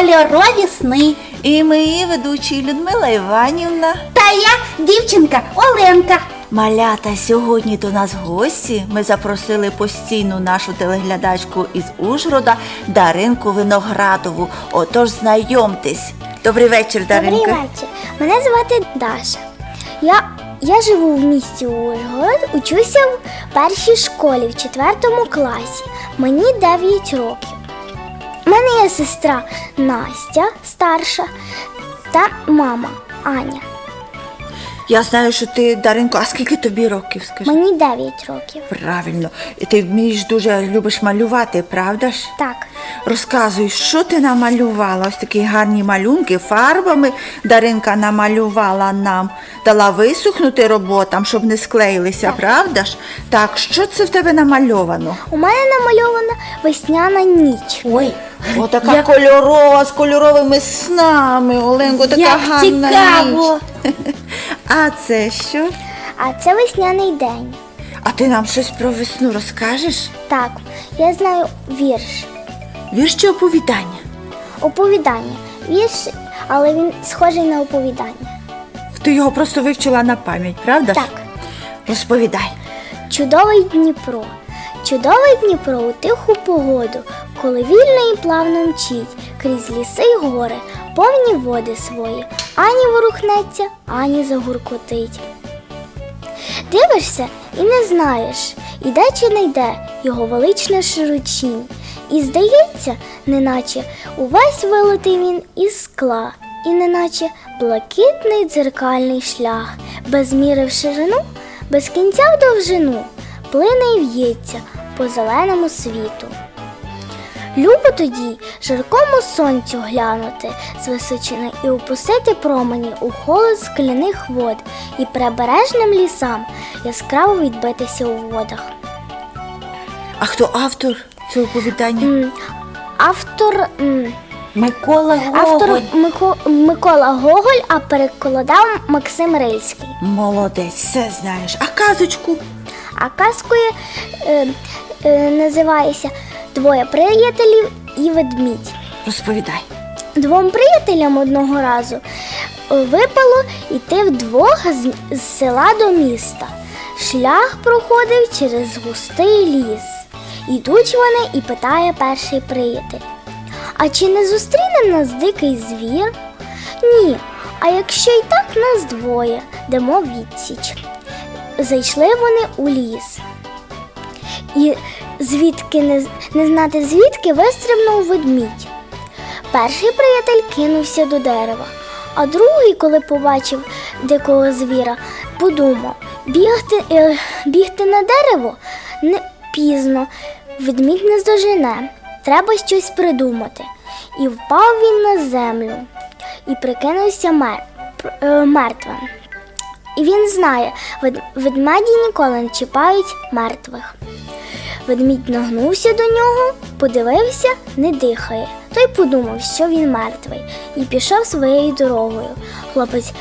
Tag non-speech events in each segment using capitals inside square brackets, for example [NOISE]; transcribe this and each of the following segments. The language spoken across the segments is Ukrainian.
Кольорові сни. І ми ведучі Людмила Іванівна. Та я дівчинка Оленка. Малята, сьогодні до нас гості. Ми запросили постійну нашу телеглядачку із Ужгорода Даринку Виноградову. Отож, знайомтесь. Добрий вечір, Даринка. Добрий вечір. Мене звати Даша. Я, я живу в місті Ужгород, учуся в першій школі в четвертому класі. Мені 9 років. У мене є сестра Настя старша та мама Аня. Я знаю, що ти, Даринко, а скільки тобі років? Скажи? Мені 9 років. Правильно. І ти вмієш дуже любиш малювати, правда ж? Так. Розказуй, що ти намалювала? Ось такі гарні малюнки фарбами Даринка намалювала нам, дала висохнути роботам, щоб не склеїлися, правда ж? Так, що це в тебе намальовано? У мене намальована весняна ніч. Ой, Отака як, кольорова з кольоровими снами, Оленко, така як гарна цікаво. ніч. [LAUGHS] А це що? А це весняний день. А ти нам щось про весну розкажеш? Так, я знаю вірш. Вірш чи оповідання? Оповідання. Вірш, але він схожий на оповідання. Ти його просто вивчила на пам'ять, правда? ж? Так. Розповідай. Чудовий Дніпро. Чудовий Дніпро у тиху погоду, коли вільно і плавно мчить крізь ліси й гори, повні води свої, ані ворухнеться, ані загуркотить. Дивишся і не знаєш, іде чи не йде його велична широчінь, і здається, неначе увесь вилитий він із скла, і неначе блакитний дзеркальний шлях, без міри в ширину, без кінця в довжину, плине і в'ється по зеленому світу. Любо тоді жаркому сонцю глянути з височини і опустити промені у холод скляних вод і прибережним лісам яскраво відбитися у водах. А хто автор цього оповідання? Автор, м, Микола автор Гоголь. Мико, Микола Гоголь, а перекладав Максим Рильський. Молодець, все знаєш. А казочку? А казкою е, е, називається Двоє приятелів і ведмідь. Розповідай. Двом приятелям одного разу е, випало йти вдвох з, з села до міста. Шлях проходив через густий ліс. Ідуть вони і питає перший приятель. А чи не зустріне нас дикий звір? Ні. А якщо й так нас двоє, дамо відсіч. Зайшли вони у ліс. І звідки не, не знати звідки вистрибнув ведмідь. Перший приятель кинувся до дерева, а другий, коли побачив дикого звіра, подумав бігти, е, бігти на дерево не пізно, ведмідь не здожене, треба щось придумати. І впав він на землю і прикинувся мер, е, мертвим. І він знає, ведмеді ніколи не чіпають мертвих. Ведмідь нагнувся до нього, подивився, не дихає. Той подумав, що він мертвий, і пішов своєю дорогою. Хлопець,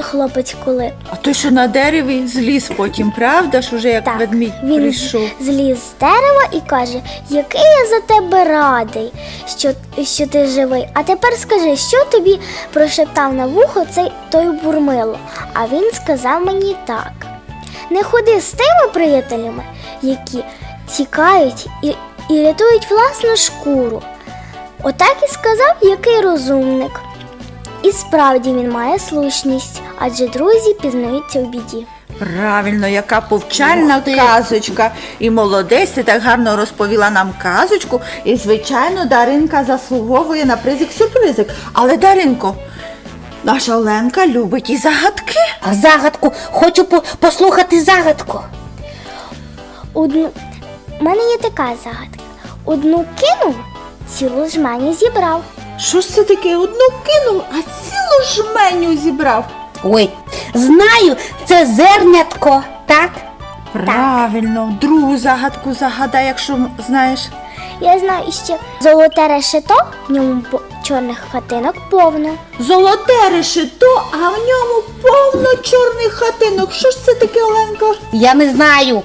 хлопець, коли А той, що на дереві, зліз потім, правда ж, уже як так, ведмідь він прийшов. зліз з дерева і каже: Який я за тебе радий, що, що ти живий. А тепер скажи, що тобі прошептав на вухо цей той бурмило. А він сказав мені так: не ходи з тими приятелями, які тікають і, і рятують власну шкуру. Отак і сказав який розумник. І справді він має слушність, адже друзі пізнаються у біді. Правильно, яка повчальна Ух ти. казочка. І молодець, ти так гарно розповіла нам казочку. І, звичайно, Даринка заслуговує на призик сюрпризик. Але Даринко, наша Оленка любить і загадки. А загадку, хочу по- послухати загадку. Одну... У мене є така загадка. Одну кинув, цілу жменю зібрав. Що ж це таке? Одну кинув, а цілу жменю зібрав. Ой, знаю, це зернятко, так? Правильно, другу загадку загадай, якщо знаєш. Я знаю ще золоте решето, в ньому по- чорних хатинок повно. Золоте решето, а в ньому повно чорних хатинок. Що ж це таке, Оленко? Я не знаю.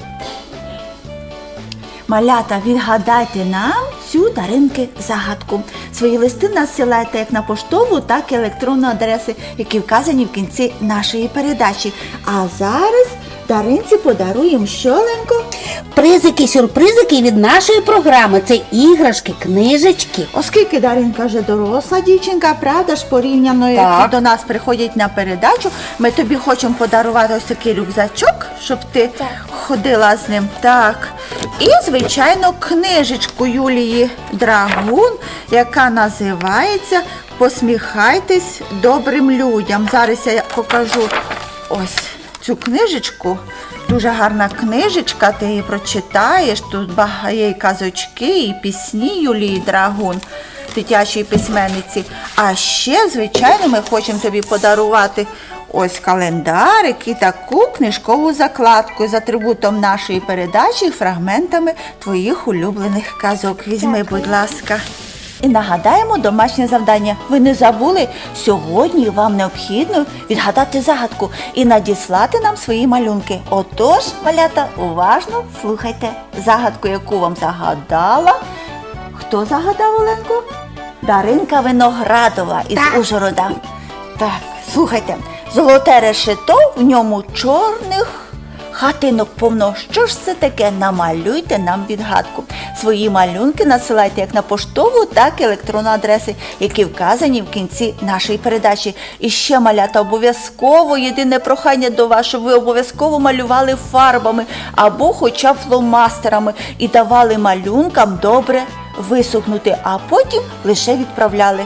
Малята, відгадайте нам цю даринки загадку. Свої листи насилайте як на поштову, так і електронну адреси, які вказані в кінці нашої передачі. А зараз даринці подаруємо що, Оленко? Призики, сюрпризики від нашої програми. Це іграшки, книжечки. Оскільки Даринка вже доросла дівчинка, правда ж порівняно, Так. до нас приходять на передачу, ми тобі хочемо подарувати ось такий рюкзачок, щоб ти Так. ходила з ним. Так. І, звичайно, книжечку Юлії Драгун, яка називається Посміхайтесь добрим людям. Зараз я покажу ось цю книжечку. Дуже гарна книжечка, ти її прочитаєш. Тут є і казочки, і пісні Юлії Драгун, дитячої письменниці. А ще, звичайно, ми хочемо тобі подарувати ось календарик і таку книжкову закладку з атрибутом нашої передачі, фрагментами твоїх улюблених казок. Візьми, будь ласка. І нагадаємо домашнє завдання. Ви не забули? Сьогодні вам необхідно відгадати загадку і надіслати нам свої малюнки. Отож, малята, уважно слухайте загадку, яку вам загадала. Хто загадав Оленко? Даринка Виноградова із Так. Ужгорода. Так, слухайте, золоте решето, в ньому чорних хатинок повно. Що ж це таке? Намалюйте нам відгадку. Свої малюнки надсилайте як на поштову, так і електронну адреси, які вказані в кінці нашої передачі. І ще малята обов'язково єдине прохання до вас, щоб ви обов'язково малювали фарбами або хоча б фломастерами і давали малюнкам добре висохнути, а потім лише відправляли.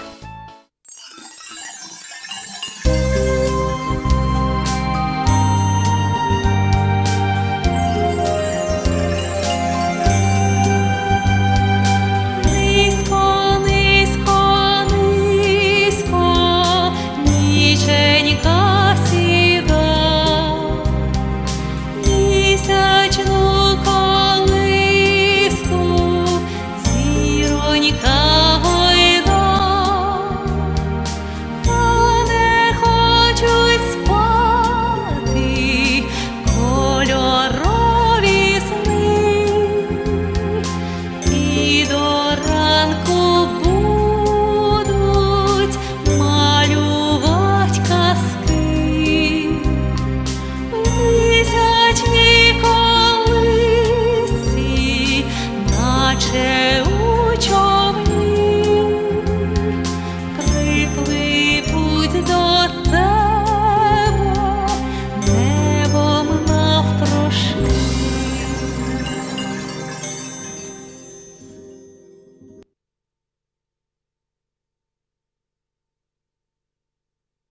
keep her.